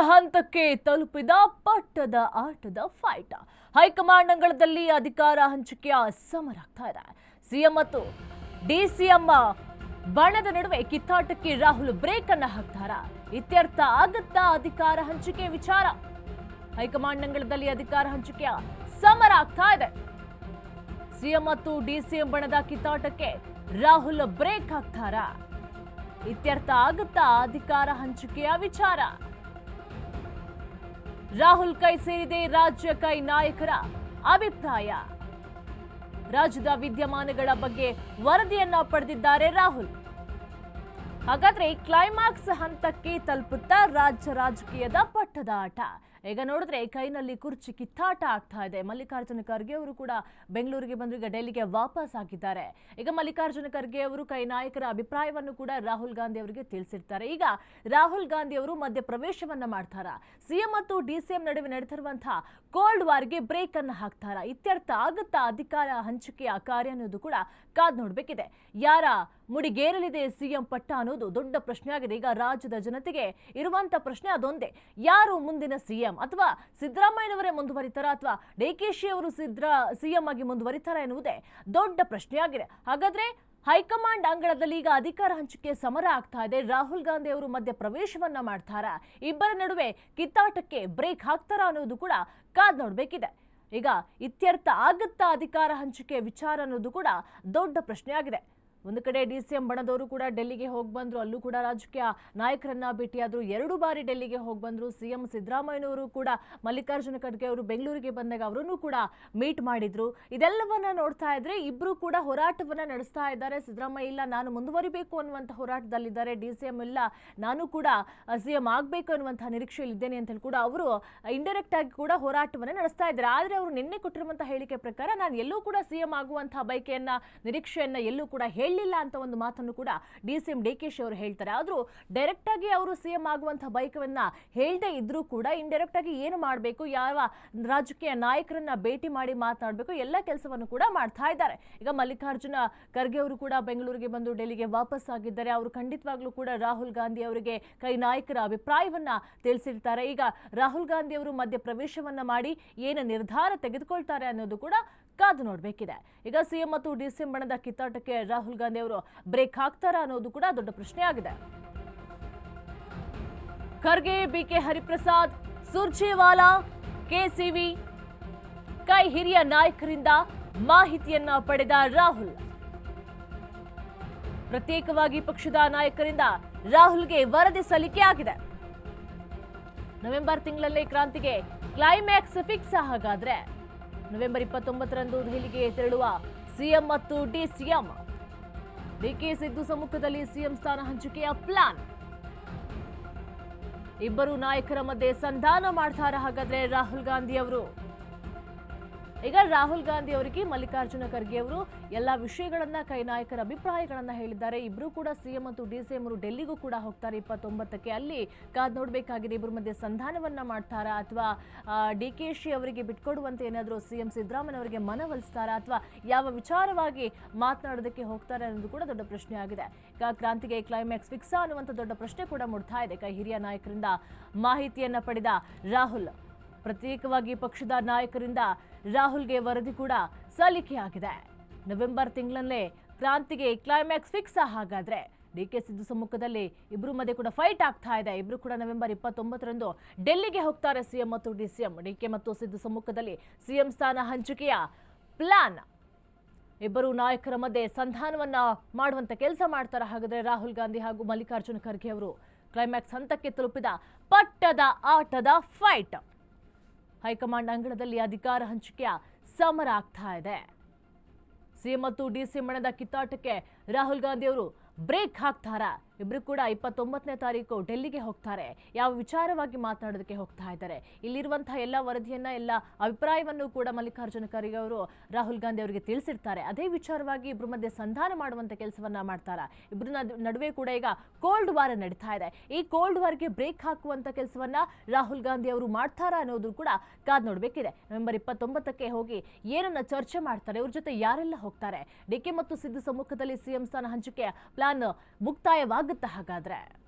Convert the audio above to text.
ಹಂತಕ್ಕೆ ತಲುಪಿದ ಪಟ್ಟದ ಆಟದ ಫೈಟ್ ಹೈಕಮಾಂಡ್ ಅಂಗಳದಲ್ಲಿ ಅಧಿಕಾರ ಹಂಚಿಕೆಯ ಸಮರ ಕಾರ ಇದೆ. ಸಿಎಂ ಮತ್ತು ಡಿಸಿಎಂ ಬಣದ ನಡುವೆ ಕಿತ್ತಾಟಕ್ಕೆ ರಾಹುಲ್ ಬ್ರೇಕ್ ಅನ್ನ ಹಾಕ್ತಾರ. ಇತ್ಯರ್ಥ ಆಗುತ್ತಾ ಅಧಿಕಾರ ಹಂಚಿಕೆ ವಿಚಾರ? ಹೈಕಮಾಂಡ್ ಅಂಗಳದಲ್ಲಿ ಅಧಿಕಾರ ಹಂಚಿಕೆಯ ಸಮರ ಆಗ್ತಾ ಇದೆ. ಸಿಎಂ ಮತ್ತು ಡಿಸಿಎಂ ಬಣದ ಕಿತ್ತಾಟಕ್ಕೆ ರಾಹುಲ್ ಬ್ರೇಕ್ ಹಾಕ್ತಾರ. ಇತ್ಯರ್ಥ ಆಗುತ್ತಾ ಅಧಿಕಾರ ಹಂಚಿಕೆಯ ವಿಚಾರ? ರಾಹುಲ್ ಕೈ ಸೇರಿದೆ, ರಾಜ್ಯ ಕೈ ನಾಯಕರ ಅಭಿಪ್ರಾಯ. ರಾಜ್ಯದ ವಿದ್ಯಮಾನಗಳ ಬಗ್ಗೆ ವರದಿಯನ್ನ ಪಡೆದಿದ್ದಾರೆ ರಾಹುಲ್. ಹಾಗಾದ್ರೆ ಕ್ಲೈಮ್ಯಾಕ್ಸ್ ಹಂತಕ್ಕೆ ತಲುಪುತ್ತಾ ರಾಜ್ಯ ರಾಜಕೀಯದ ಪಟ್ಟದ ಆಟ ಈಗ ನೋಡಿದ್ರೆ ಕೈನಲ್ಲಿ ಕುರ್ಚಿ ಕಿತ್ತಾಟ ಆಗ್ತಾ ಇದೆ. ಮಲ್ಲಿಕಾರ್ಜುನ ಖರ್ಗೆ ಅವರು ಕೂಡ ಬೆಂಗಳೂರಿಗೆ ಬಂದು ಈಗ ಡೆಲ್ಲಿಗೆ ವಾಪಸ್ ಆಗಿದ್ದಾರೆ. ಈಗ ಮಲ್ಲಿಕಾರ್ಜುನ ಖರ್ಗೆ ಅವರು ಕೈ ನಾಯಕರ ಅಭಿಪ್ರಾಯವನ್ನು ಕೂಡ ರಾಹುಲ್ ಗಾಂಧಿ ಅವರಿಗೆ ತಿಳಿಸಿರ್ತಾರೆ. ಈಗ ರಾಹುಲ್ ಗಾಂಧಿ ಅವರು ಮಧ್ಯ ಪ್ರವೇಶವನ್ನ ಮಾಡ್ತಾರ? ಸಿಎಂ ಮತ್ತು ಡಿಸಿಎಂ ನಡುವೆ ನಡೆದಿರುವಂತಹ ಕೋಲ್ಡ್ ವಾರ್ಗೆ ಬ್ರೇಕ್ ಅನ್ನು ಹಾಕ್ತಾರ? ಇತ್ಯರ್ಥ ಆಗುತ್ತಾ ಅಧಿಕಾರ ಹಂಚಿಕೆಯ ಕಾರ್ಯ ಅನ್ನೋದು ಕೂಡ ಕಾದ್ ನೋಡಬೇಕಿದೆ. ಯಾರ ಮುಡಿಗೇರಲಿದೆ ಸಿಎಂ ಪಟ್ಟ ಅನ್ನೋದು ದೊಡ್ಡ ಪ್ರಶ್ನೆ ಆಗಿದೆ ಈಗ ರಾಜ್ಯದ ಜನತೆಗೆ ಇರುವಂತ ಪ್ರಶ್ನೆ ಅದೊಂದೇ. ಯಾರು ಮುಂದಿನ ಸಿಎಂ? ಅಥವಾ ಸಿದ್ದರಾಮಯ್ಯನವರೇ ಮುಂದುವರಿತಾರಾ ಅಥವಾ ಡಿ ಕೆ ಶಿ ಅವರು ಸಿದ್ರಾ ಸಿಎಂ ಆಗಿ ಮುಂದುವರಿತಾರಾ ಎನ್ನುವುದೇ ದೊಡ್ಡ ಪ್ರಶ್ನೆಯಾಗಿದೆ. ಹಾಗಾದ್ರೆ ಹೈಕಮಾಂಡ್ ಅಂಗಳದಲ್ಲಿ ಈಗ ಅಧಿಕಾರ ಹಂಚಿಕೆ ಸಮರ ಆಗ್ತಾ ಇದೆ. ರಾಹುಲ್ ಗಾಂಧಿ ಅವರು ಮಧ್ಯ ಪ್ರವೇಶವನ್ನ ಮಾಡ್ತಾರಾ? ಇಬ್ಬರ ನಡುವೆ ಕಿತ್ತಾಟಕ್ಕೆ ಬ್ರೇಕ್ ಹಾಕ್ತಾರಾ ಅನ್ನೋದು ಕೂಡ ಕಾದ್ ನೋಡ್ಬೇಕಿದೆ. ಈಗ ಇತ್ಯರ್ಥ ಆಗುತ್ತಾ ಅಧಿಕಾರ ಹಂಚಿಕೆ ವಿಚಾರ ಅನ್ನೋದು ಕೂಡ ದೊಡ್ಡ ಪ್ರಶ್ನೆ ಆಗಿದೆ ಒಂದು ಕಡೆ ಡಿ ಸಿ ಎಂ ಬಣದವರು ಕೂಡ ಡೆಲ್ಲಿಗೆ ಹೋಗಿ ಬಂದರು, ಅಲ್ಲೂ ಕೂಡ ರಾಜಕೀಯ ನಾಯಕರನ್ನ ಭೇಟಿಯಾದ್ರು. ಎರಡು ಬಾರಿ ಡೆಲ್ಲಿಗೆ ಹೋಗಿ ಬಂದ್ರು. ಸಿಎಂ ಸಿದ್ದರಾಮಯ್ಯನವರು ಕೂಡ, ಮಲ್ಲಿಕಾರ್ಜುನ ಖರ್ಗೆ ಅವರು ಬೆಂಗಳೂರಿಗೆ ಬಂದಾಗ ಅವರನ್ನು ಕೂಡ ಮೀಟ್ ಮಾಡಿದ್ರು. ಇದೆಲ್ಲವನ್ನ ನೋಡ್ತಾ ಇದ್ರೆ ಇಬ್ರು ಕೂಡ ಹೋರಾಟವನ್ನ ನಡೆಸ್ತಾ ಇದ್ದಾರೆ. ಸಿದ್ದರಾಮಯ್ಯ, ಇಲ್ಲ, ನಾನು ಮುಂದುವರಿಬೇಕು ಅನ್ನುವಂಥ ಹೋರಾಟದಲ್ಲಿದ್ದಾರೆ. ಡಿ ಸಿ ಎಂ ಇಲ್ಲ, ನಾನು ಕೂಡ ಸಿಎಂ ಆಗಬೇಕು ಅನ್ನುವಂಥ ನಿರೀಕ್ಷೆಯಲ್ಲಿದ್ದೇನೆ ಅಂತ ಹೇಳಿ ಕೂಡ ಅವರು ಇಂಡೈರೆಕ್ಟ್ ಆಗಿ ಕೂಡ ಹೋರಾಟವನ್ನು ನಡೆಸ್ತಾ ಇದ್ದಾರೆ. ಆದ್ರೆ ಅವರು ನಿನ್ನೆ ಕೊಟ್ಟಿರುವಂತಹ ಹೇಳಿಕೆ ಪ್ರಕಾರ, ನಾನು ಎಲ್ಲೂ ಕೂಡ ಸಿಎಂ ಆಗುವಂತಹ ಬಯಕೆಯನ್ನ, ನಿರೀಕ್ಷೆಯನ್ನ ಎಲ್ಲೂ ಕೂಡ ಹೇಳಿಲ್ಲ ಅಂತ ಒಂದು ಮಾತನ್ನು ಕೂಡ D C M D K Shi ಅವರು ಹೇಳ್ತಾರೆ. ಆದರೂ ಡೈರೆಕ್ಟ್ ಆಗಿ ಅವರು ಸಿಎಂ ಆಗುವಂತಹ ಬಯಕವನ್ನ ಹೇಳದೇ ಇದ್ರೂ ಕೂಡ ಇಂಡೈರೆಕ್ಟ್ ಆಗಿ ಏನು ಮಾಡಬೇಕು, ಯಾವ ರಾಜಕೀಯ ನಾಯಕರನ್ನ ಭೇಟಿ ಮಾಡಿ ಮಾತನಾಡಬೇಕು, ಎಲ್ಲ ಕೆಲಸವನ್ನು ಕೂಡ ಮಾಡ್ತಾ ಇದ್ದಾರೆ. ಈಗ ಮಲ್ಲಿಕಾರ್ಜುನ ಖರ್ಗೆ ಅವರು ಕೂಡ ಬೆಂಗಳೂರಿಗೆ ಬಂದು ಡೆಲ್ಲಿಗೆ ವಾಪಸ್ ಆಗಿದ್ದಾರೆ. ಅವರು ಖಂಡಿತವಾಗ್ಲೂ ಕೂಡ ರಾಹುಲ್ ಗಾಂಧಿ ಅವರಿಗೆ ಕೈ ನಾಯಕರ ಅಭಿಪ್ರಾಯವನ್ನ ತಿಳಿಸಿರ್ತಾರೆ. ಈಗ ರಾಹುಲ್ ಗಾಂಧಿ ಅವರು ಮಧ್ಯ ಪ್ರವೇಶವನ್ನ ಮಾಡಿ ಏನು ನಿರ್ಧಾರ ತೆಗೆದುಕೊಳ್ತಾರೆ ಅನ್ನೋದು ಕೂಡ ಕಾದು ನೋಡಬೇಕಿದೆ. ಈಗ ಸಿಎಂ ಮತ್ತು ಡಿಸಿಎಂ ಬಣದ ಕಿತ್ತಾಟಕ್ಕೆ ರಾಹುಲ್ ಗಾಂಧಿ ಅವರು ಬ್ರೇಕ್ ಹಾಕ್ತಾರಾ ಅನ್ನೋದು ಕೂಡ ದೊಡ್ಡ ಪ್ರಶ್ನೆ ಆಗಿದೆ Kharge B K Hariprasad, Surjewala K C V ಕೈ ಹಿರಿಯ ನಾಯಕರಿಂದ ಮಾಹಿತಿಯನ್ನ ಪಡೆದ ರಾಹುಲ್. ಪ್ರತ್ಯೇಕವಾಗಿ ಪಕ್ಷದ ನಾಯಕರಿಂದ ರಾಹುಲ್ಗೆ ವರದಿ ಸಲ್ಲಿಕೆ ಆಗಿದೆ. ನವೆಂಬರ್ ತಿಂಗಳಲ್ಲೇ ಕ್ರಾಂತಿಗೆ ಕ್ಲೈಮ್ಯಾಕ್ಸ್ ಫಿಕ್ಸ್ ಹಾಗಾದ್ರೆ. ನವೆಂಬರ್ ಇಪ್ಪತ್ತೊಂಬತ್ತರಂದು ದೆಹಲಿಗೆ ತೆರಳುವ ಸಿಎಂ ಮತ್ತು ಡಿಸಿಎಂ. ಡಿಕೆ ಸಿದ್ದು ಸಮ್ಮುಖದಲ್ಲಿ ಸಿಎಂ ಸ್ಥಾನ ಹಂಚಿಕೆಯ ಪ್ಲಾನ್. ಇಬ್ಬರು ನಾಯಕರ ಮಧ್ಯೆ ಸಂಧಾನ ಮಾಡ್ತಾರೆ ಹಾಗಾದ್ರೆ ರಾಹುಲ್ ಗಾಂಧಿ ಅವರು. ಈಗ ರಾಹುಲ್ ಗಾಂಧಿ ಅವರಿಗೆ ಮಲ್ಲಿಕಾರ್ಜುನ ಖರ್ಗೆ ಅವರು ಎಲ್ಲ ವಿಷಯಗಳನ್ನ ಕೈ ನಾಯಕರ ಅಭಿಪ್ರಾಯಗಳನ್ನ ಹೇಳಿದ್ದಾರೆ. ಇಬ್ರು ಕೂಡ ಸಿಎಂ ಮತ್ತು ಡಿಸಿಎಂ ಅವರು ಡೆಲ್ಲಿಗೂ ಕೂಡ ಹೋಗ್ತಾರೆ ಇಪ್ಪತ್ತೊಂಬತ್ತಕ್ಕೆ. ಅಲ್ಲಿ ಕಾದ್ ನೋಡ್ಬೇಕಾಗಿದೆ ಇಬ್ಬರ ಮಧ್ಯೆ ಸಂಧಾನವನ್ನ ಮಾಡ್ತಾರಾ ಅಥವಾ ಡಿ ಕೆ ಶಿ ಅವರಿಗೆ ಬಿಟ್ಕೊಡುವಂತೆ ಏನಾದರೂ ಸಿಎಂ ಸಿದ್ದರಾಮಯ್ಯ ಅವರಿಗೆ ಮನವೊಲಿಸ್ತಾರಾ ಅಥವಾ ಯಾವ ವಿಚಾರವಾಗಿ ಮಾತನಾಡೋದಕ್ಕೆ ಹೋಗ್ತಾರೆ ಅನ್ನೋದು ಕೂಡ ದೊಡ್ಡ ಪ್ರಶ್ನೆ ಆಗಿದೆ. ಈಗ ಕ್ರಾಂತಿಗೆ ಕ್ಲೈಮ್ಯಾಕ್ಸ್ ಫಿಕ್ಸಾ ಅನ್ನುವಂಥ ದೊಡ್ಡ ಪ್ರಶ್ನೆ ಕೂಡ ಮೂಡ್ತಾ ಇದೆ. ಕೈ ಹಿರಿಯ ನಾಯಕರಿಂದ ಮಾಹಿತಿಯನ್ನ ಪಡೆದ ರಾಹುಲ್. ಪ್ರತ್ಯೇಕವಾಗಿ ಪಕ್ಷದ ನಾಯಕರಿಂದ ರಾಹುಲ್ಗೆ ವರದಿ ಕೂಡ ಸಲ್ಲಿಕೆಯಾಗಿದೆ ನವೆಂಬರ್ ತಿಂಗಳಲ್ಲೇ ಕ್ರಾಂತಿಗೆ ಕ್ಲೈಮ್ಯಾಕ್ಸ್ ಫಿಕ್ಸ್ ಹಾಗಾದ್ರೆ ಡಿ ಕೆ ಸಿದ್ದು ಸಮ್ಮುಖದಲ್ಲಿ ಇಬ್ಬರು ಮಧ್ಯೆ ಕೂಡ ಫೈಟ್ ಆಗ್ತಾ ಇದೆ. ಇಬ್ರು ಕೂಡ ನವೆಂಬರ್ ಇಪ್ಪತ್ತೊಂಬತ್ತರಂದು ಡೆಲ್ಲಿಗೆ ಹೋಗ್ತಾರೆ ಸಿಎಂ ಮತ್ತು ಡಿ ಡಿಸಿಎಂ ಡಿ ಕೆ ಮತ್ತು ಸಿದ್ದು ಸಮ್ಮುಖದಲ್ಲಿ ಸಿಎಂ ಸ್ಥಾನ ಹಂಚಿಕೆಯ ಪ್ಲಾನ್ ಇಬ್ಬರು ನಾಯಕರ ಮಧ್ಯೆ ಸಂಧಾನವನ್ನ ಮಾಡುವಂತ ಕೆಲಸ ಮಾಡ್ತಾರೆ. ಹಾಗಾದ್ರೆ ರಾಹುಲ್ ಗಾಂಧಿ ಹಾಗೂ ಮಲ್ಲಿಕಾರ್ಜುನ ಖರ್ಗೆ ಅವರು ಕ್ಲೈಮ್ಯಾಕ್ಸ್ ಹಂತಕ್ಕೆ ತಲುಪಿದ ಪಟ್ಟದ ಆಟದ ಫೈಟ್ ಹೈಕಮಾಂಡ್ ಅಂಗಳದಲ್ಲಿ ಅಧಿಕಾರ ಹಂಚಿಕೆಯ ಸಮರ ಆಗ್ತಾ ಇದೆ. ಸಿಎಂ ಮತ್ತು ಡಿಸಿಎಂ ಮಣದ ಕಿತ್ತಾಟಕ್ಕೆ ರಾಹುಲ್ ಗಾಂಧಿ ಅವರು ಬ್ರೇಕ್ ಹಾಕ್ತಾರಾ? ಇಬ್ರು ಕೂಡ ಇಪ್ಪತ್ತೊಂಬತ್ತನೇ ತಾರೀಕು ಡೆಲ್ಲಿಗೆ ಹೋಗ್ತಾರೆ. ಯಾವ ವಿಚಾರವಾಗಿ ಮಾತನಾಡೋದಕ್ಕೆ ಹೋಗ್ತಾ ಇದ್ದಾರೆ? ಇಲ್ಲಿರುವಂತಹ ಎಲ್ಲ ವರದಿಯನ್ನ, ಎಲ್ಲ ಅಭಿಪ್ರಾಯವನ್ನು ಕೂಡ ಮಲ್ಲಿಕಾರ್ಜುನ ಖರ್ಗೆ ಅವರು ರಾಹುಲ್ ಗಾಂಧಿ ಅವರಿಗೆ ತಿಳಿಸಿರ್ತಾರೆ. ಅದೇ ವಿಚಾರವಾಗಿ ಇಬ್ರು ಮಧ್ಯೆ ಸಂಧಾನ ಮಾಡುವಂತ ಕೆಲಸವನ್ನ ಮಾಡ್ತಾರ? ಇಬ್ರು ನಡುವೆ ಕೂಡ ಈಗ ಕೋಲ್ಡ್ ವಾರ್ ನಡೀತಾ ಇದೆ. ಈ ಕೋಲ್ಡ್ ವಾರ್ಗೆ ಬ್ರೇಕ್ ಹಾಕುವಂತ ಕೆಲಸವನ್ನ ರಾಹುಲ್ ಗಾಂಧಿ ಅವರು ಮಾಡ್ತಾರಾ ಅನ್ನೋದು ಕೂಡ ಕಾದ್ ನೋಡ್ಬೇಕಿದೆ. ನವೆಂಬರ್ ಇಪ್ಪತ್ತೊಂಬತ್ತಕ್ಕೆ ಹೋಗಿ ಏನನ್ನ ಚರ್ಚೆ ಮಾಡ್ತಾರೆ? ಇವ್ರ ಜೊತೆ ಯಾರೆಲ್ಲ ಹೋಗ್ತಾರೆ? ಡಿಕೆ ಮತ್ತು ಸಿದ್ದು ಸಮ್ಮುಖದಲ್ಲಿ ಸಿಎಂ ಸ್ಥಾನ ಹಂಚಿಕೆ ಮುಕ್ತಾಯವಾಗುತ್ತಾ ಹಾಗಾದ್ರೆ.